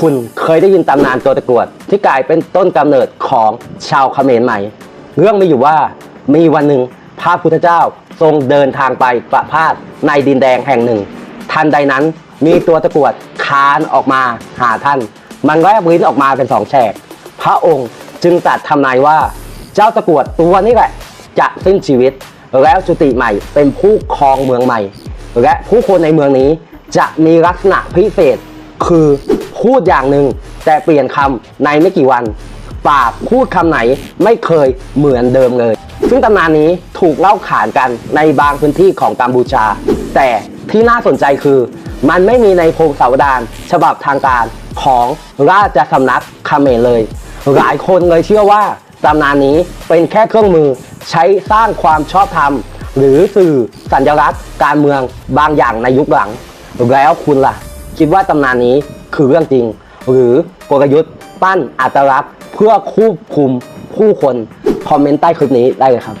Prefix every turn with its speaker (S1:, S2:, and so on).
S1: คุณเคยได้ยินตำนานตัวตะกรวด ที่กลายเป็นต้นกำเนิดของชาวเขมรไหมเรื่องมีอยู่ว่ามีวันหนึ่งพระพุทธเจ้าทรงเดินทางไปประพาสในดินแดงแห่งหนึ่ง ทันใดนั้นมีตัวตะกรวดคานออกมาหาท่าน มันแลบลิ้นออกมาเป็นสองแฉก พระองค์จึงตรัสทำนายว่า เจ้าตะกรวดตัวนี้แหละ จะสิ้นชีวิต แล้วจุติใหม่เป็นผู้ครองเมืองใหม่ และผู้คนในเมืองนี้จะมีลักษณะพิเศษ คือพูดอย่างหนึ่งแต่เปลี่ยนคำในไม่กี่วัน ปากพูดคำไหนไม่เคยเหมือนเดิมเลย ซึ่งตำนานนี้ถูกเล่าขานกันในบางพื้นที่ของกัมพูชา แต่ที่น่าสนใจคือ มันไม่มีในโพงศาวดารฉบับทางการของราชสำนักเมรเลย หลายคนเลยเชื่อว่าตำนานนี้เป็นแค่เครื่องมือใช้สร้างความชอบธรรม หรือสื่อสัญลักษณ์การเมืองบางอย่างในยุคหลัง แล้วคุณล่ะ คิดว่าตำนานนี้คือเรื่องจริง หรือกลยุทธ์ปั้นอัตลักษณ์ เพื่อควบคุมผู้คน คอมเมนต์ใต้คลิปนี้ได้เลยครับ